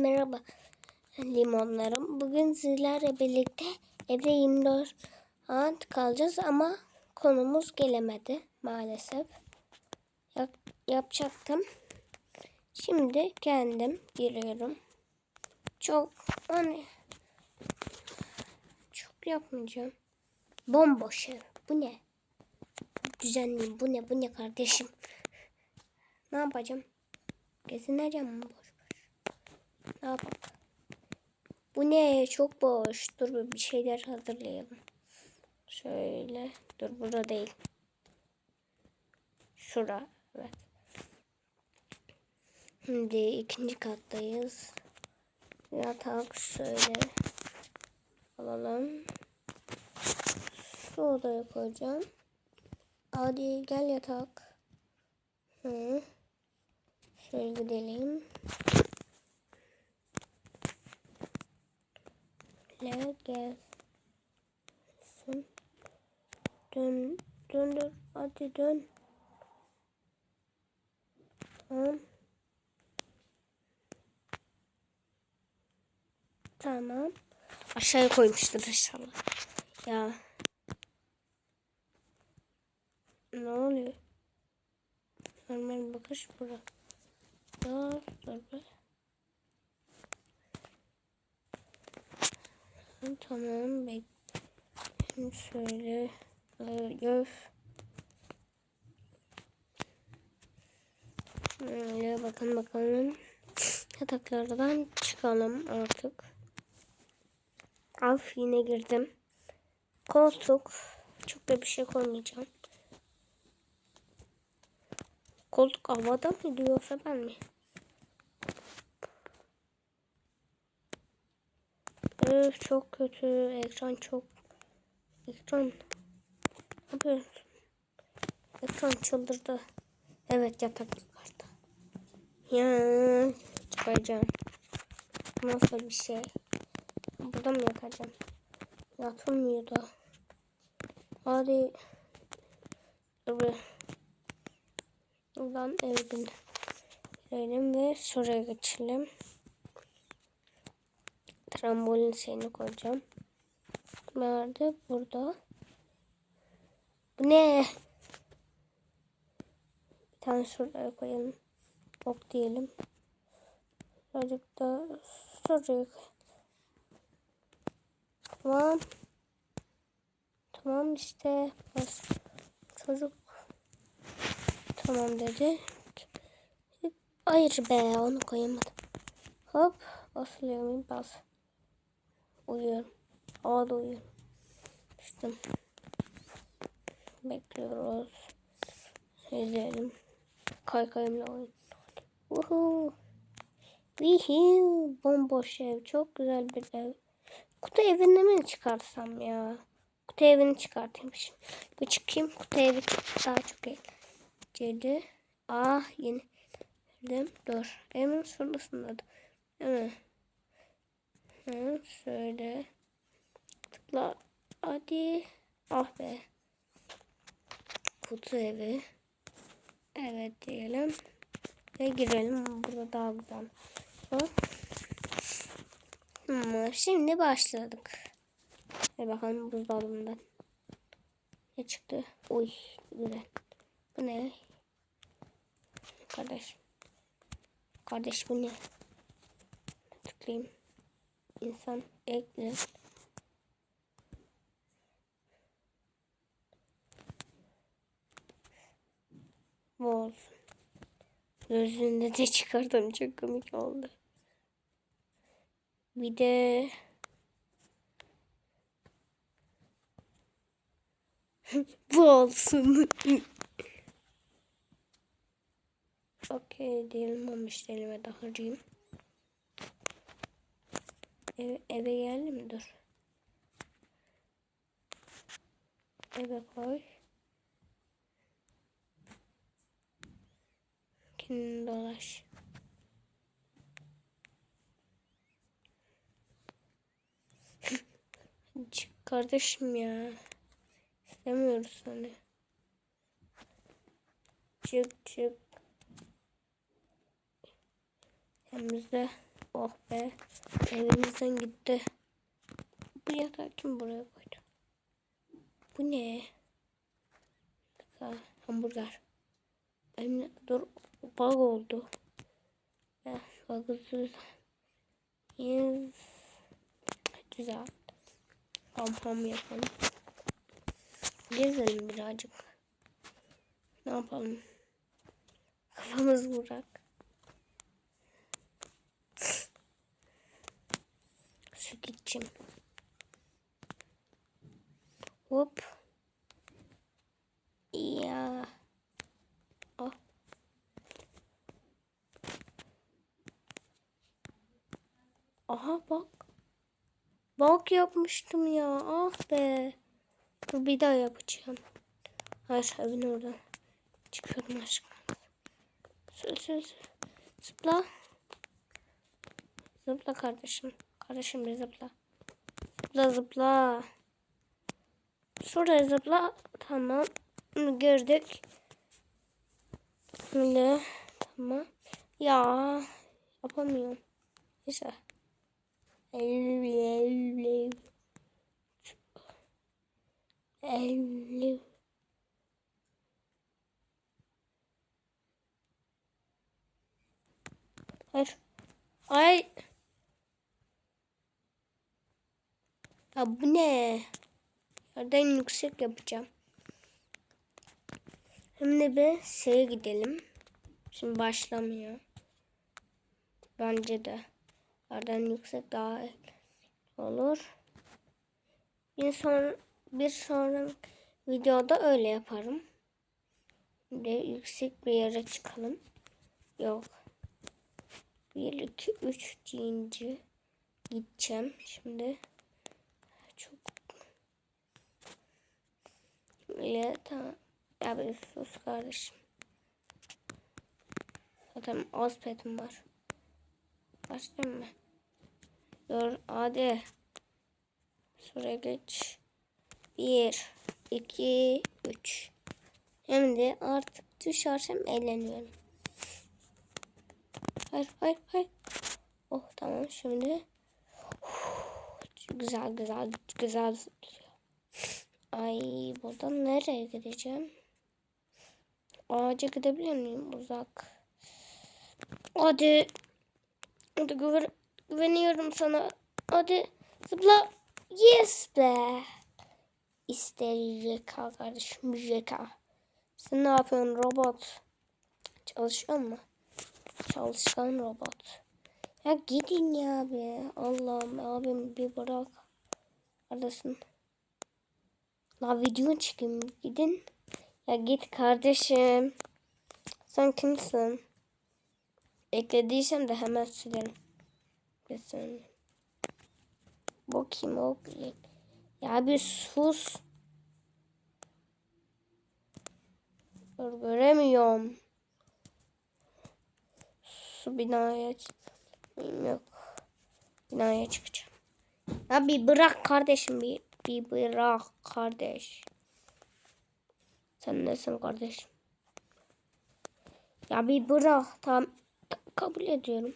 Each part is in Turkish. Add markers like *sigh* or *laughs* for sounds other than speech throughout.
Merhaba limonlarım. Bugün sizlerle birlikte evde 24 saat kalacağız ama konumuz gelemedi maalesef. Yap, yapacaktım. Şimdi kendim giriyorum. Çok hani çok yapmayacağım. Bomboş ev. Bu ne? Düzenleyeyim. Bu ne? Bu ne kardeşim? Ne yapacağım? Gezineceğim mi? Ne yapalım? Bu ne? Çok boş. Dur bir şeyler hazırlayalım. Şöyle. Dur burada değil. Şura. Evet. Şimdi ikinci kattayız. Yatak şöyle. Alalım. Şu odaya koyacağım. Hadi gel yatak. Hı. Şöyle gidelim. Le gelsin. Dön. Dön dön. Hadi dön. Tamam. Tamam. Aşağıya koymuştur inşallah. Ya. Ne oluyor? Normal bakış bura. Dur, dur, dur. Tamam, bek. Şimdi şöyle. Göf. Öyle bakın bakalım. Yataklardan çıkalım artık. Af yine girdim. Koltuk. Çok da bir şey koymayacağım. Koltuk havada mı diyorsa ben mi? Öf çok kötü. Ekran çok. Ekran. Ne yapıyorsun? Ekran çıldırdı. Evet yatak yukarıda. Ya çıkacağım. Nasıl bir şey? Burada mı yatacağım? Yatılmıyor da. Hadi. Dur. Buradan evden girelim ve şuraya geçelim. Trambolin şeyini koyacağım. Nerede? Burada. Bu ne? Bir tane şuraya koyalım. Ok diyelim. Birazcık da şuraya. Tamam. Tamam işte. Bas. Çocuk Tamam dedi. Hayır be onu koyamadım. Hop basıyorum bas. Uyuyorum. Havada uyuyorum. Düştüm. Bekliyoruz. İzleyelim. Kaykayımla oyun. Uhu. Vihiu. Bomboş ev. Çok güzel bir ev. Kutu evini mi çıkarsam ya? Kutu evini çıkartayım şimdi. Bir çıkayım. Kutu evi daha çok. Cedi. Ah yeni. Dur. Emin şurasında da. Hı, şöyle. Tıkla. Hadi. Ah be. Kutu evi. Evet diyelim. Ve girelim. Burada daha güzel. Hmm, şimdi başladık. Ve bakalım buzdolabından. Ne çıktı? Uy güzel. Bu ne? Kardeş. Kardeş bu ne? Tıklayayım. İnsan ekle. Bu olsun. Gözünde de çıkardım. Çok komik oldu. Bir de *laughs* bu olsun. Okey diyelim ama işlerime daha harcayayım. Eve, eve geldim dur. Eve koy. Kendin dolaş. *laughs* Çık kardeşim ya. İstemiyoruz seni. Çık çık. Temizle. Oh be. Evimizden gitti. Bu yatağı kim buraya koydu? Bu ne? Ha, hamburger. Benim dur bug oldu. Ya bug'sız. Yes. Güzel. Ham ham yapalım. Gezelim birazcık. Ne yapalım? Kafamız bırak. Süt içeyim. Hop. Ya. Oh. Aha bak. Bak yapmıştım ya. Ah be. Dur bir daha yapacağım. Hayır evin oradan. Çıkıyorum aşkım. Zıpla. Zıpla kardeşim. Kardeşim bir zıpla. Zıpla zıpla. Şuraya zıpla. Tamam. Gördük. Böyle. Tamam. Ya. Yapamıyorum. Neyse. Elli. Elli. Hayır. Ay. Ya bu ne? Yerden yüksek yapacağım. Şimdi bir şeye gidelim. Şimdi başlamıyor. Bence de. Yerden yüksek daha olur. Bir son bir sonraki videoda öyle yaparım. Şimdi yüksek bir yere çıkalım. Yok. 1 2 3 deyince gideceğim. Şimdi çok Öyle tamam. Ya bir sus kardeşim. Zaten az petim var. Başlayayım mı? Dur hadi. Şuraya geç. Bir, iki, üç. Şimdi artık düşersem eğleniyorum. Hayır, hayır, hayır. Oh tamam şimdi. Güzel, güzel, güzel. Ay buradan nereye gideceğim? Ağaca gidebilir miyim? Uzak. Hadi. Hadi güven güveniyorum sana. Hadi zıpla. Yes be. İşte JK kardeşim JK. Sen ne yapıyorsun robot? Çalışıyor mu? Çalışkan robot. Ya gidin ya be. Allah'ım abim bir bırak. Neredesin? La video çıkayım. Gidin. Ya git kardeşim. Sen kimsin? Eklediysem de hemen silerim. Kesin. Bu kim o? Ya bir sus. Göremiyorum. Su binaya yok. Binaya çıkacağım. Ya bir bırak kardeşim bir, bir bırak kardeş. Sen nesin kardeşim? Ya bir bırak tamam kabul ediyorum.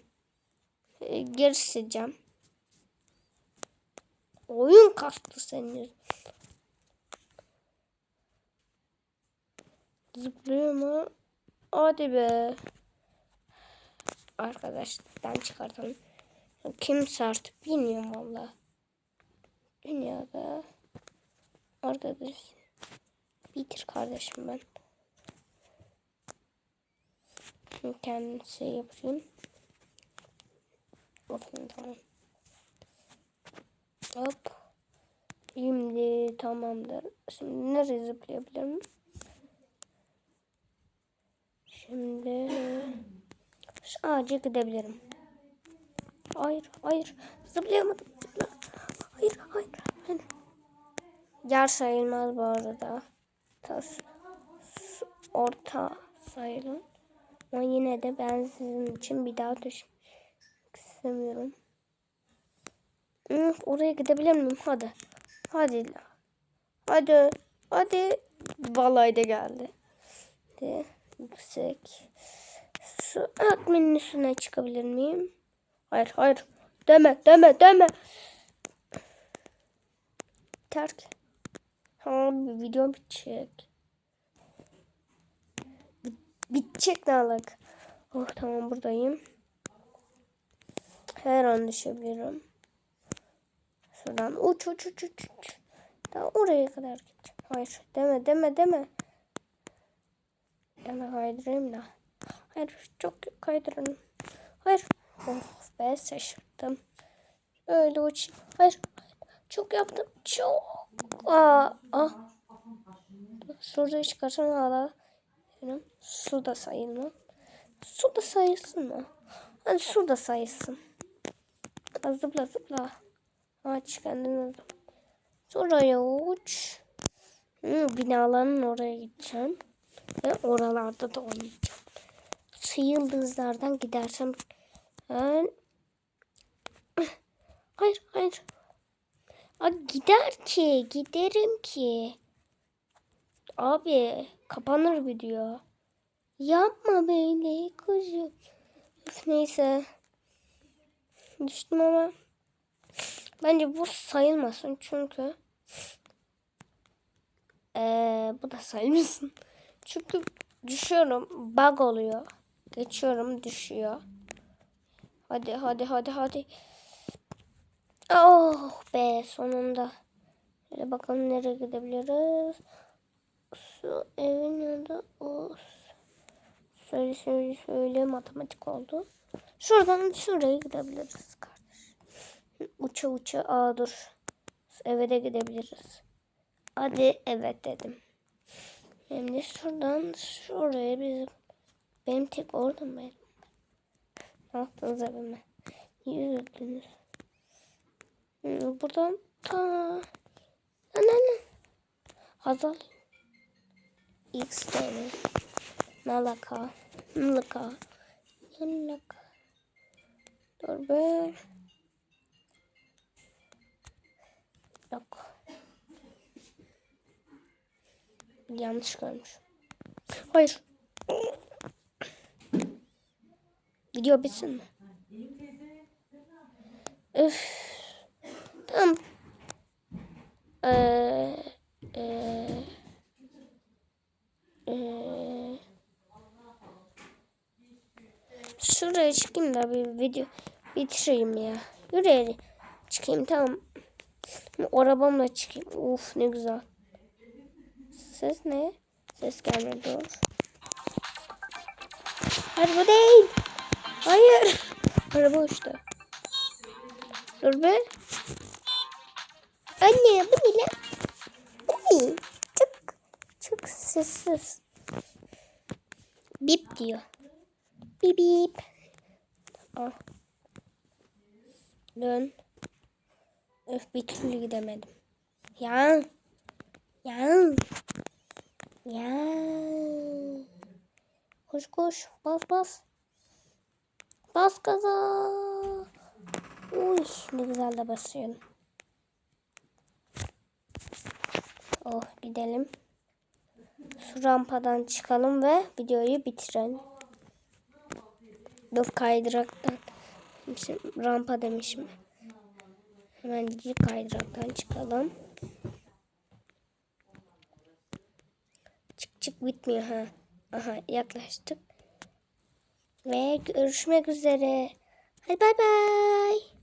Ee, geri sileceğim. Oyun kastı senin. Zıplıyor mu? Hadi be. Arkadaştan çıkartalım. Kimse artık bilmiyorum valla. Dünyada arkadaş bitir kardeşim ben. Şimdi kendim şey yapayım. Olsun tamam. Hop. Şimdi tamamdır. Şimdi nereye zıplayabilirim? Şimdi şu ağaca gidebilirim. Hayır, hayır. Zıplayamadım. Zıpla. Hayır, hayır. hayır. Yer sayılmaz bu arada. Tas, orta sayılır. Ama yine de ben sizin için bir daha düşmek istemiyorum. Hı, oraya gidebilir miyim? Hadi. Hadi. Hadi. Hadi. Vallahi de geldi. De, yüksek. Su adminin üstüne çıkabilir miyim? Hayır hayır. Deme deme deme. Terk. Abi video bitecek. Bitecek ne alak. Oh tamam buradayım. Her an düşebilirim. Şuradan uç uç uç uç. uç. Daha oraya kadar gideceğim. Hayır deme deme deme. Yana kaydırayım da. Hayır çok kaydırın. Hayır. Oh be şaşırdım. Öyle uç. Hayır. Çok yaptım. Çok. Aa, ah. Şurada çıkarsam hala. Su da sayılmam. Su da sayılsın mı? Hadi su da sayılsın. Zıpla zıpla. Aç kendini. Oraya uç. Hı, binaların oraya gideceğim. Ve oralarda da oynayacağım. Yıldızlardan gidersem. *coughs* Hayır hayır. Aa, gider ki. Giderim ki. Abi kapanır video. Yapma böyle kuzum. Üf, neyse. Düştüm ama. Bence bu sayılmasın çünkü. Ee, bu da sayılmasın. Çünkü düşüyorum. Bug oluyor. Geçiyorum düşüyor. Hadi hadi hadi hadi. Oh be sonunda. Şöyle bakalım nereye gidebiliriz. Su evin yanında o söyle söyle söyle matematik oldu. Şuradan şuraya gidebiliriz kardeş. Uça uça aa dur. Eve de gidebiliriz. Hadi evet dedim. Şimdi şuradan şuraya bizim benim tek orada mı? Ne yaptınız evime? Niye üzüldünüz? Hmm, Buradan ta ana Hazal. X tane Nalaka. Nalaka. Nalaka. Dur be. Yok. Yanlış görmüş. Hayır Video bitsin mi? Üf Tamam. Ee, ee, ee. Şuraya çıkayım da bir video bitireyim ya. Yürüyerek çıkayım tamam. Arabamla çıkayım. Uf ne güzel. Ses ne? Ses gelmedi. Hayır bu değil. Hayır. Araba uçtu. Dur be. Anne bu ne lan? Bu ne? Çok, çok sessiz. Bip diyor. Bip bip. Al. Dön. Öf bir türlü gidemedim. Ya. Ya. Ya. Koş koş. Bas bas. Bas gaza. Uy ne güzel de basıyorum. Oh gidelim. Şu rampadan çıkalım ve videoyu bitirelim. Dur kaydıraktan. Rampa demişim. Hemen kaydıraktan çıkalım. Çık çık bitmiyor ha. Aha yaklaştık ve görüşmek üzere. Hadi bay bay.